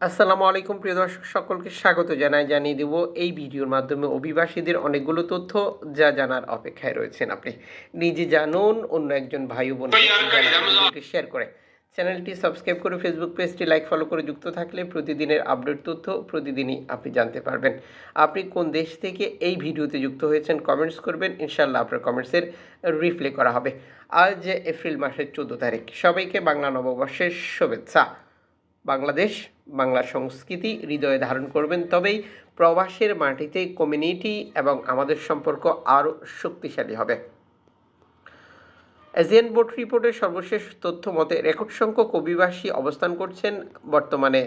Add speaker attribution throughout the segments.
Speaker 1: আসসালামু আলাইকুম প্রিয় দর্শক সকলকে স্বাগত জানাই জানিয়ে দেব এই ভিডিওর মাধ্যমে অভিবাসীদের অনেকগুলো তথ্য যা জানার অপেক্ষায় রয়েছেন আপনি। নিজে জানুন অন্য একজন ভাই বোন শেয়ার করে। চ্যানেলটি সাবস্ক্রাইব করে ফেসবুক পেজটি লাইক ফলো করে যুক্ত থাকলে প্রতিদিনের আপডেট তথ্য প্রতিদিনই আপনি জানতে পারবেন। আপনি কোন দেশ থেকে এই ভিডিওতে যুক্ত হয়েছেন কমেন্টস করবেন ইনশাল্লাহ আপনার কমেন্টসের রিপ্লে করা হবে। আজ এপ্রিল মাসের চোদ্দ তারিখ। সবাইকে বাংলা নববর্ষের শুভেচ্ছা। বাংলাদেশ, বাংলা সংস্কৃতি হৃদয়ে ধারণ করবেন তবেই প্রবাসের মাটিতে কমিউনিটি এবং আমাদের সম্পর্ক আরও শক্তিশালী হবে। এজিয়ান বোর্ড রিপোর্টের সর্বশেষ তথ্য মতে রেকর্ড সংখ্যক অভিবাসী অবস্থান করছেন বর্তমানে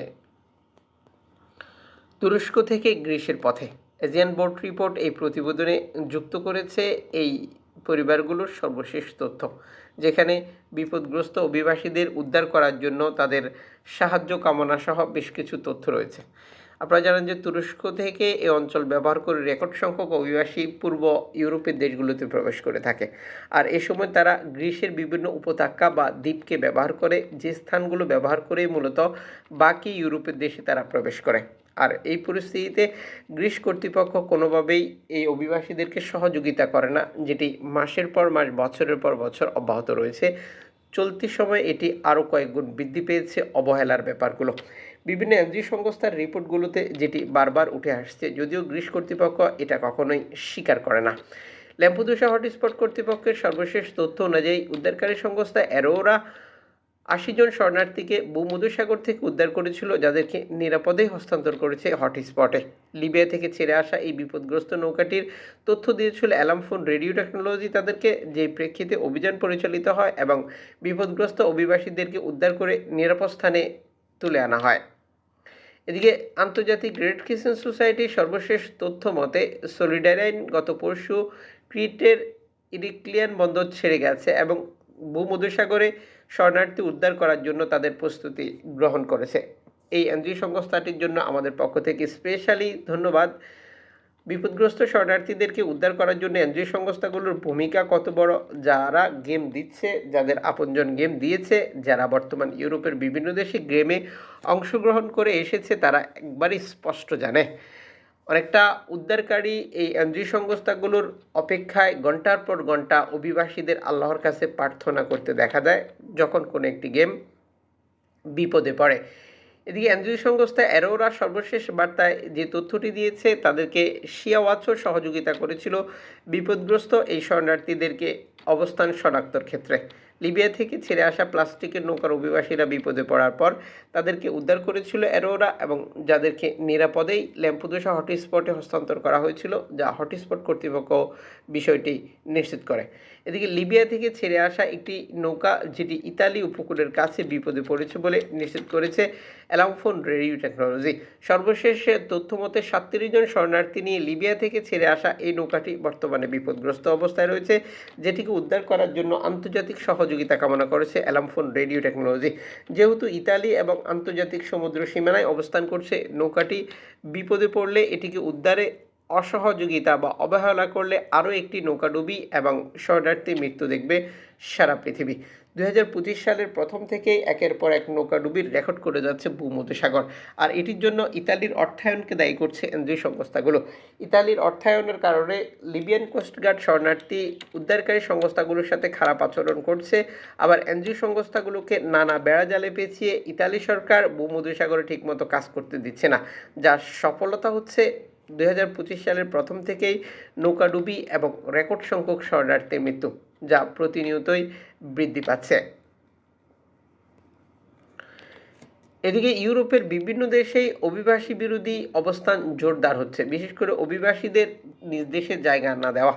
Speaker 1: তুরস্ক থেকে গ্রিসের পথে। এজিয়ান বোর্ড রিপোর্ট এই প্রতিবেদনে যুক্ত করেছে এই পরিবারগুলোর সর্বশেষ তথ্য। যেখানে বিপদগ্রস্ত অভিবাসীদের উদ্ধার করার জন্য তাদের সাহায্য কামনা সহ বেশ কিছু তথ্য রয়েছে। আপনারা জানেন যে তুরস্ক থেকে এই অঞ্চল ব্যবহার করে রেকর্ড সংখ্যক অভিবাসী পূর্ব ইউরোপের দেশগুলোতে প্রবেশ করে থাকে। আর এ সময় তারা গ্রিসের বিভিন্ন উপত্যকা বা দ্বীপকে ব্যবহার করে, যে স্থানগুলো ব্যবহার করে মূলত বাকি ইউরোপের দেশে তারা প্রবেশ করে। আর এই পরিস্থিতিতে গ্রিস কর্তৃপক্ষ কোনোভাবেই এই অভিবাসীদেরকে সহযোগিতা করে না, যেটি মাসের পর মাস, বছরের পর বছর অব্যাহত রয়েছে। চলতি সময় এটি আরও কয়েক গুণ বৃদ্ধি পেয়েছে অবহেলার ব্যাপারগুলো। বিভিন্ন এনজিও সংস্থার রিপোর্টগুলোতে যেটি বারবার উঠে আসছে, যদিও গ্রিস কর্তৃপক্ষ এটা কখনোই স্বীকার করে না। ল্যাম্পুদুসা হটস্পট কর্তৃপক্ষের সর্বশেষ তথ্য অনুযায়ী উদ্ধারকারী সংস্থা অ্যারোরা আশি জন শরণার্থীকে ভূমধ্যসাগর থেকে উদ্ধার করেছিল, যাদেরকে নিরাপদে হস্তান্তর করেছে হটস্পটে। লিবিয়া থেকে ছেড়ে আসা এই বিপদগ্রস্ত নৌকাটির তথ্য দিয়েছিল অ্যালামফোন রেডিও টেকনোলজি। তাদেরকে যে প্রেক্ষিতে অভিযান পরিচালিত হয় এবং বিপদগ্রস্ত অভিবাসীদেরকে উদ্ধার করে নিরাপদ স্থানে তুলে আনা হয়। এদিকে আন্তর্জাতিক গ্রেট ক্রিসেন্ট সোসাইটির সর্বশেষ তথ্য মতে সলিডারাইন গত পরশু ক্রিটের ইরিক্লিয়ান বন্দর ছেড়ে গেছে এবং ভূমধ্যসাগরে শরণার্থী উদ্ধার করার জন্য তাদের প্রস্তুতি গ্রহণ করেছে। এই এনজিও সংস্থাটির জন্য আমাদের পক্ষ থেকে স্পেশালি ধন্যবাদ। বিপদগ্রস্ত শরণার্থীদেরকে উদ্ধার করার জন্য এনজিও সংস্থাগুলোর ভূমিকা কত বড়? যারা গেম দিচ্ছে, যাদের আপনজন গেম দিয়েছে, যারা বর্তমান ইউরোপের বিভিন্ন দেশে গেমে অংশগ্রহণ করে এসেছে, তারা একবারই স্পষ্ট জানে। অনেকটা উদ্ধারকারী এই এনজিও সংস্থাগুলোর অপেক্ষায় ঘণ্টার পর ঘণ্টা অভিবাসীদের আল্লাহর কাছে প্রার্থনা করতে দেখা যায় যখন কোনো একটি গেম বিপদে পড়ে। এদিকে এনজিও সংস্থা অ্যারোরা সর্বশেষ বার্তায় যে তথ্যটি দিয়েছে, তাদেরকে শিয়া ওয়াচও সহযোগিতা করেছিল বিপদগ্রস্ত এই শরণার্থীদেরকে অবস্থান শনাক্তর ক্ষেত্রে। লিবিয়া থেকে ছেড়ে আসা প্লাস্টিকের নৌকার অভিবাসীরা বিপদে পড়ার পর তাদেরকে উদ্ধার করেছিল অ্যারোরা এবং যাদেরকে নিরাপদেই ল্যাম্পুদোসা হটস্পটে হস্তান্তর করা হয়েছিল, যা হটস্পট কর্তৃপক্ষ বিষয়টি নিশ্চিত করে। এদিকে লিবিয়া থেকে ছেড়ে আসা একটি নৌকা, যেটি ইতালি উপকূলের কাছে বিপদে পড়েছে বলে নিশ্চিত করেছে অ্যালামফোন রেডিও টেকনোলজি। সর্বশেষ তথ্য মতে সাতত্রিশ জন শরণার্থী নিয়ে লিবিয়া থেকে ছেড়ে আসা এই নৌকাটি বর্তমানে বিপদগ্রস্ত অবস্থায় রয়েছে, যেটিকে উদ্ধার করার জন্য আন্তর্জাতিক সহযোগিতা কামনা করেছে অ্যালামফোন রেডিও টেকনোলজি। যেহেতু ইতালি এবং আন্তর্জাতিক সমুদ্র সীমানায় অবস্থান করছে, নৌকাটি বিপদে পড়লে এটিকে উদ্ধারে অসহযোগিতা বা অবহেলা করলে আরও একটি নৌকাডুবি এবং শরণার্থী মৃত্যু দেখবে সারা পৃথিবী। দু হাজার পঁচিশ সালের প্রথম থেকেই একের পর এক নৌকাডুবির রেকর্ড করে যাচ্ছে ভূমধ্যসাগর। আর এটির জন্য ইতালির অর্থায়নকে দায়ী করছে এনজিও সংস্থাগুলো। ইতালির অর্থায়নের কারণে লিবিয়ান কোস্টগার্ড শরণার্থী, উদ্ধারকারী সংস্থাগুলোর সাথে খারাপ আচরণ করছে। আবার এনজিও সংস্থাগুলোকে নানা বেড়াজালে পেঁচিয়ে ইতালি সরকার ভূমধ্যসাগরে ঠিকমতো কাজ করতে দিচ্ছে না। যার সফলতা হচ্ছে দুই সালের প্রথম থেকেই নৌকাডুবি এবং রেকর্ড সংখ্যক শরণার্থীর মৃত্যু, যা প্রতিনিয়তই বৃদ্ধি পাচ্ছে। এদিকে ইউরোপের বিভিন্ন দেশেই অভিবাসী বিরোধী অবস্থান জোরদার হচ্ছে। বিশেষ করে অভিবাসীদের নিজ দেশে জায়গা না দেওয়া।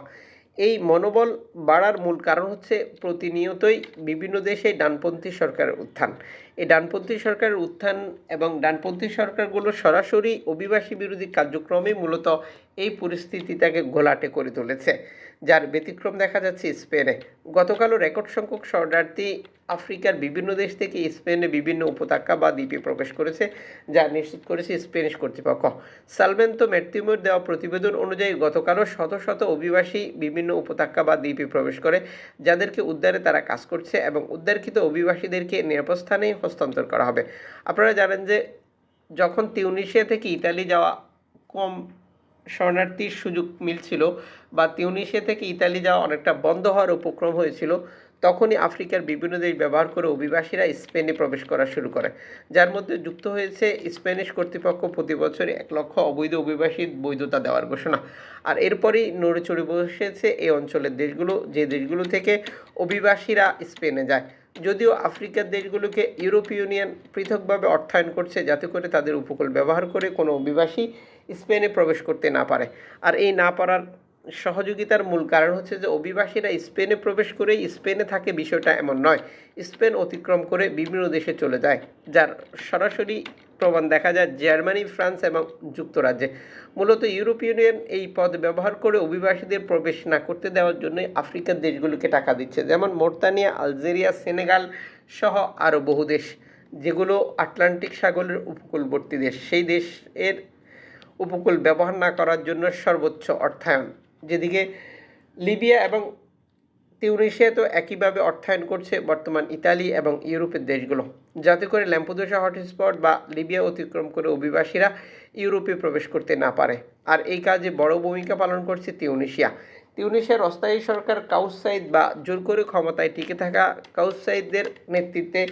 Speaker 1: এই মনোবল বাড়ার মূল কারণ হচ্ছে প্রতিনিয়তই বিভিন্ন দেশে ডানপন্থী সরকারের উত্থান। এই ডানপন্থী সরকারের উত্থান এবং ডানপন্থী সরকারগুলো সরাসরি অভিবাসী বিরোধী কার্যক্রমে মূলত এই পরিস্থিতিটাকে ঘোলাটে করে তুলেছে। যার ব্যতিক্রম দেখা যাচ্ছে স্পেনে। গতকালও রেকর্ড সংখ্যক শরণার্থী আফ্রিকার বিভিন্ন দেশ থেকে স্পেনে বিভিন্ন উপত্যকা বা দ্বীপে প্রবেশ করেছে, যা নিশ্চিত করেছে স্পেনিশ কর্তৃপক্ষ। সালভেন্তো ম্যাথিউমের দেওয়া প্রতিবেদন অনুযায়ী গতকালও শত শত অভিবাসী বিভিন্ন উপত্যকা বা দ্বীপে প্রবেশ করে, যাদেরকে উদ্ধারে তারা কাজ করছে এবং উদ্ধারকৃত অভিবাসীদেরকে নিরাপদ স্থানে হস্তান্তর করা হবে। আপনারা জানেন যে যখন তিউনিশিয়া থেকে ইতালি যাওয়া কম শরণার্থীর সুযোগ মিলছিল বা তিউনিশিয়া থেকে ইতালি যাওয়া অনেকটা বন্ধ হওয়ার উপক্রম হয়েছিল, তখনই আফ্রিকার বিভিন্ন দেশ ব্যবহার করে অভিবাসীরা স্পেনে প্রবেশ করা শুরু করে, যার মধ্যে যুক্ত হয়েছে স্প্যানিশ কর্তৃপক্ষ প্রতি বছরে এক লক্ষ অবৈধ অভিবাসীর বৈধতা দেওয়ার ঘোষণা। আর এরপরেই নড়ে চড়ে বসেছে এই অঞ্চলের দেশগুলো, যে দেশগুলো থেকে অভিবাসীরা স্পেনে যায়। যদিও আফ্রিকার দেশগুলোকে ইউরোপীয় ইউনিয়ন পৃথকভাবে অর্থায়ন করছে, যাতে করে তাদের উপকূল ব্যবহার করে কোনো অভিবাসী স্পেনে প্রবেশ করতে না পারে। আর এই না পারার সহযোগিতার মূল কারণ হচ্ছে যে অভিবাসীরা স্পেনে প্রবেশ করেই স্পেনে থাকে বিষয়টা এমন নয়। স্পেন অতিক্রম করে বিভিন্ন দেশে চলে যায়, যার সরাসরি প্রমাণ দেখা যায় জার্মানি, ফ্রান্স এবং যুক্তরাজ্যে। মূলত ইউরোপীয় ইউনিয়ন এই পদ ব্যবহার করে অভিবাসীদের প্রবেশ না করতে দেওয়ার জন্যই আফ্রিকার দেশগুলোকে টাকা দিচ্ছে, যেমন মোরতানিয়া, আলজেরিয়া, সেনেগাল সহ আরও বহু দেশ, যেগুলো আটলান্টিক সাগরের উপকূলবর্তী দেশ। সেই দেশের উপকূল ব্যবহার না করার জন্য সর্বোচ্চ অর্থায়ন। যেদিকে লিবিয়া এবং তিউনিশিয়া তো একইভাবে অর্থায়ন করছে, বর্তমান ইতালি এবং ইউরোপের দেশগুলো। যাতে করে ল্যাম্পোদোসা হটস্পট বা লিবিয়া অতিক্রম করে অভিবাসীরা ইউরোপে প্রবেশ করতে না পারে। আর এই কাজে বড় ভূমিকা পালন করছে তিউনিশিয়া তিউনিশিয়ার অস্থায়ী সরকার কাউসাইদ বা জোর করে ক্ষমতায় টিকে থাকা কাউস সাইদদের নেতৃত্বে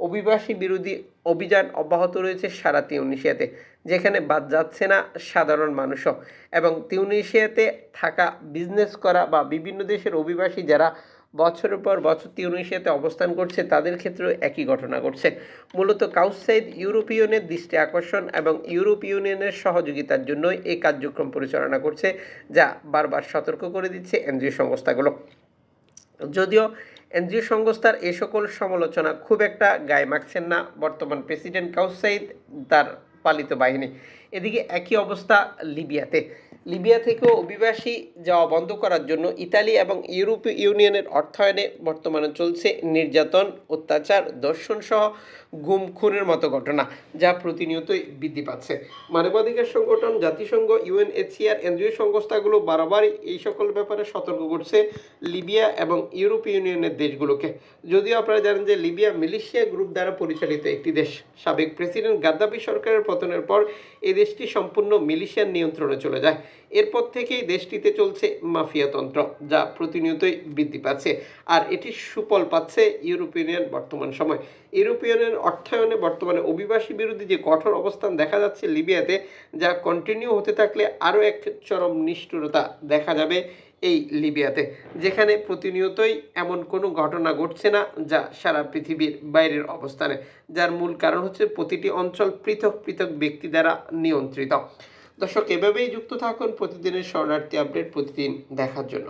Speaker 1: অভিবাসী বিরোধী অভিযান অব্যাহত রয়েছে সারা তিউনিশিয়াতে যেখানে বাদ যাচ্ছে না সাধারণ মানুষও। এবং তিউনিশিয়াতে থাকা বিজনেস করা বা বিভিন্ন দেশের অভিবাসী যারা বছরের পর বছর তিউনিশিয়াতে অবস্থান করছে, তাদের ক্ষেত্রেও একই ঘটনা ঘটছে। মূলত কাউসাইদ ইউরোপিয়নের দৃষ্টি আকর্ষণ এবং ইউরোপ ইউনিয়নের সহযোগিতার জন্যই এই কার্যক্রম পরিচালনা করছে, যা বারবার সতর্ক করে দিচ্ছে এনজিও সংস্থাগুলো। যদিও এনজিও সংস্থার এ সকল সমালোচনা খুব একটা গায়ে মাখছেন না, বর্তমান প্রেসিডেন্ট কাউসাইদ তার পালিত বাহিনী। এদিকে একই অবস্থা লিবিয়াতে। লিবিয়া থেকেও অভিবাসী যাওয়া বন্ধ করার জন্য ইতালি এবং ইউরোপীয় ইউনিয়নের অর্থায়নে বর্তমানে চলছে নির্যাতন, অত্যাচার, দর্শন সহ গুম খুনের মতো ঘটনা, যা প্রতিনিয়তই বৃদ্ধি পাচ্ছে। মানবাধিকার সংগঠন, জাতিসংঘ ইউএনএচসিআর এনজিও সংস্থাগুলো বারবারই এই সকল ব্যাপারে সতর্ক করছে লিবিয়া এবং ইউরোপীয় ইউনিয়নের দেশগুলোকে। যদিও আপনারা জানেন যে লিবিয়া মিলিশিয়া গ্রুপ দ্বারা পরিচালিত একটি দেশ। সাবেক প্রেসিডেন্ট গাদ্দাফি সরকারের পতনের পর এই দেশটি সম্পূর্ণ মিলিশিয়ার নিয়ন্ত্রণে চলে যায়। এরপর থেকেই দেশটিতে চলছে মাফিয়াতন্ত্র যা প্রতিনিয়তই বৃদ্ধি পাচ্ছে। আর এটির সুফল পাচ্ছে ইউরোপীয় ইউনিয়ন বর্তমান সময়। ইউরোপীয় ইউনিয়ন অর্থায়নে বর্তমানে অভিবাসী বিরোধী যে কঠোর অবস্থান দেখা যাচ্ছে লিবিয়াতে, যা কন্টিনিউ হতে থাকলে আরও এক চরম নিষ্ঠুরতা দেখা যাবে এই লিবিয়াতে, যেখানে প্রতিনিয়তই এমন কোনো ঘটনা ঘটছে না যা সারা পৃথিবীর বাইরের অবস্থানে, যার মূল কারণ হচ্ছে প্রতিটি অঞ্চল পৃথক পৃথক ব্যক্তি দ্বারা নিয়ন্ত্রিত। দর্শক এভাবেই যুক্ত থাকুন প্রতিদিনের শরণার্থী আপডেট প্রতিদিন দেখার জন্য।